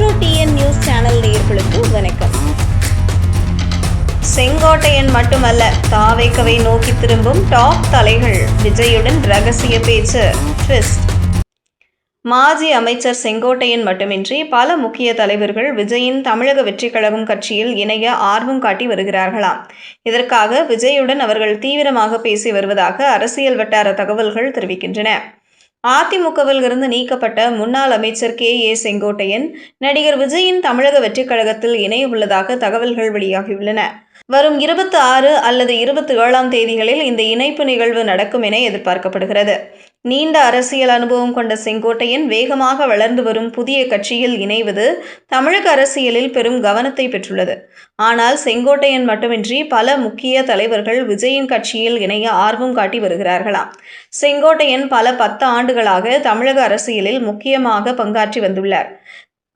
Metro TN news channel நேர்களுக்கு வணக்கம். செங்கோட்டையன் மட்டுமல்ல தாவைக்கவை நோக்கி திரும்பும் டாப் தலைகள் விஜயுடன் ரகசிய பேச்சு. ட்விஸ்ட் மாஜி அமைச்சர் செங்கோட்டையன் மட்டுமின்றி பல முக்கிய தலைவர்கள் விஜயின் தமிழக வெற்றிக் கழகம் கட்சியில் இணைய ஆர்வம் காட்டி வருகிறார்களாம். இதற்காக விஜயுடன் அவர்கள் தீவிரமாக பேசி வருவதாக அரசியல் வட்டார தகவல்கள் தெரிவிக்கின்றன. அதிமுகவில் இருந்து நீக்கப்பட்ட முன்னாள் அமைச்சர் கே. ஏ. செங்கோட்டையன் நடிகர் விஜயின் தமிழக வெற்றிக் கழகத்தில் இணைய உள்ளதாக தகவல்கள் வெளியாகியுள்ளன. வரும் இருபத்தி ஆறு அல்லது இருபத்தி ஏழாம் தேதிகளில் இந்த இணைப்பு நிகழ்வு நடக்கும் என எதிர்பார்க்கப்படுகிறது. நீண்ட அரசியல் அனுபவம் கொண்ட செங்கோட்டையன் வேகமாக வளர்ந்து வரும் புதிய கட்சியில் இணைவது தமிழக அரசியலில் பெரும் கவனத்தை பெற்றுள்ளது. ஆனால் செங்கோட்டையன் மட்டுமின்றி பல முக்கிய தலைவர்கள் விஜயின் கட்சியில் இணைய ஆர்வம் காட்டி வருகிறார்களாம். செங்கோட்டையன் பல பத்து ஆண்டுகளாக தமிழக அரசியலில் முக்கியமாக பங்காற்றி வந்துள்ளார்.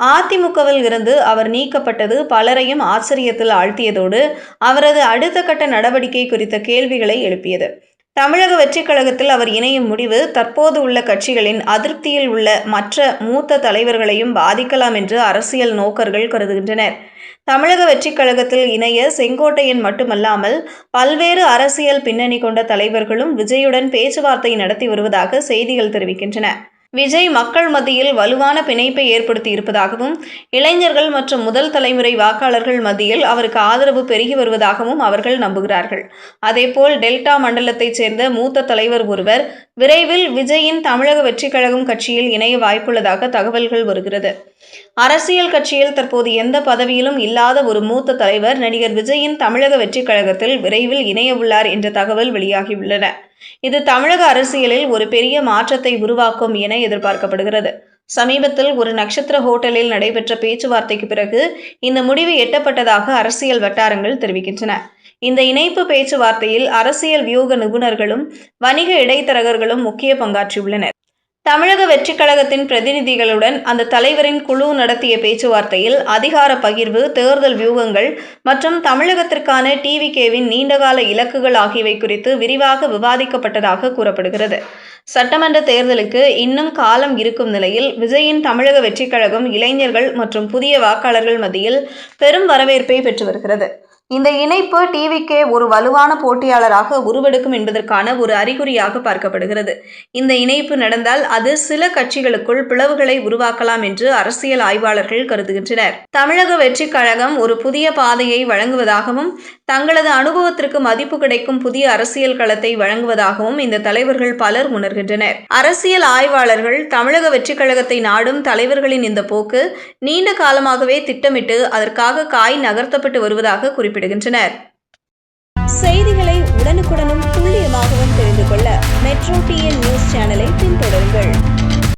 அதிமுகவில் இருந்து அவர் நீக்கப்பட்டது பலரையும் ஆச்சரியத்தில் ஆழ்த்தியதோடு அவரது அடுத்த கட்ட நடவடிக்கை குறித்த கேள்விகளை எழுப்பியது. தமிழக வெற்றிக் கழகத்தில் அவர் இணையும் முடிவு தற்போது உள்ள கட்சிகளின் அதிருப்தியில் உள்ள மற்ற மூத்த தலைவர்களையும் பாதிக்கலாம் என்று அரசியல் நோக்கர்கள் கருதுகின்றனர். தமிழக வெற்றிக் கழகத்தில் இணைய செங்கோட்டையன் மட்டுமல்லாமல் பல்வேறு அரசியல் பின்னணி கொண்ட தலைவர்களும் விஜயுடன் பேச்சுவார்த்தை நடத்தி வருவதாக செய்திகள் தெரிவிக்கின்றன. விஜய் மக்கள் மத்தியில் வலுவான பிணைப்பை ஏற்படுத்தி இருப்பதாகவும் இளைஞர்கள் மற்றும் முதல் தலைமுறை வாக்காளர்கள் மத்தியில் அவருக்கு ஆதரவு பெருகி வருவதாகவும் அவர்கள் நம்புகிறார்கள். அதேபோல் டெல்டா மண்டலத்தைச் சேர்ந்த மூத்த தலைவர் ஒருவர் விரைவில் விஜயின் தமிழக வெற்றிக் கழகம் கட்சியில் இணைய வாய்ப்புள்ளதாக தகவல்கள் வருகிறது. அரசியல் கட்சியில் தற்போது எந்த பதவியிலும் இல்லாத ஒரு மூத்த தலைவர் நடிகர் விஜயின் தமிழக வெற்றிக் கழகத்தில் விரைவில் இணைய உள்ளார் என்ற தகவல் வெளியாகியுள்ளன. இது தமிழக அரசியலில் ஒரு பெரிய மாற்றத்தை உருவாக்கும் என எதிர்பார்க்கப்படுகிறது. சமீபத்தில் ஒரு நட்சத்திர ஹோட்டலில் நடைபெற்ற பேச்சுவார்த்தைக்கு பிறகு இந்த முடிவு எட்டப்பட்டதாக அரசியல் வட்டாரங்கள் தெரிவிக்கின்றன. இந்த இணைப்பு பேச்சுவார்த்தையில் அரசியல் வியூக நிபுணர்களும் வணிக இடைத்தரகர்களும் முக்கிய பங்காற்றியுள்ளனர். தமிழக வெற்றிக் கழகத்தின் பிரதிநிதிகளுடன் அந்த தலைவரின் குழு நடத்திய பேச்சுவார்த்தையில் அதிகார பகிர்வு தேர்தல் வியூகங்கள் மற்றும் தமிழகத்திற்கான டிவிகேவின் நீண்டகால இலக்குகள் ஆகியவை குறித்து விரிவாக விவாதிக்கப்பட்டதாக கூறப்படுகிறது. சட்டமன்ற தேர்தலுக்கு இன்னும் காலம் இருக்கும் நிலையில் விஜயின் தமிழக வெற்றிக் கழகம் இளைஞர்கள் மற்றும் புதிய வாக்காளர்கள் மத்தியில் பெரும் வரவேற்பை பெற்று வருகிறது. இந்த இணைப்பு டிவிக்கே ஒரு வலுவான போட்டியாளராக உருவெடுக்கும் என்பதற்கான ஒரு அறிகுறியாக பார்க்கப்படுகிறது. இந்த இணைப்பு நடந்தால் அது சில கட்சிகளுக்குள் பிளவுகளை உருவாக்கலாம் என்று அரசியல் ஆய்வாளர்கள் கருதுகின்றனர். தமிழக வெற்றிக் கழகம் ஒரு புதிய பாதையை வழங்குவதாகவும் தங்களது அனுபவத்திற்கு மதிப்பு கிடைக்கும் புதிய அரசியல் களத்தை வழங்குவதாகவும் இந்த தலைவர்கள் பலர் உணர்கின்றனர். அரசியல் ஆய்வாளர்கள் தமிழக வெற்றிக் கழகத்தை நாடும் தலைவர்களின் இந்த போக்கு நீண்ட காலமாகவே திட்டமிட்டு அதற்காக காய் நகர்த்தப்பட்டு வருவதாக குறிப்பிடுகின்றனர். செய்திகளை உடனுக்குடனும் துல்லியமாகவும் தெரிந்து கொள்ள மெட்ரோ டிஎன் நியூஸ் சேனலை பின்தொடருங்கள்.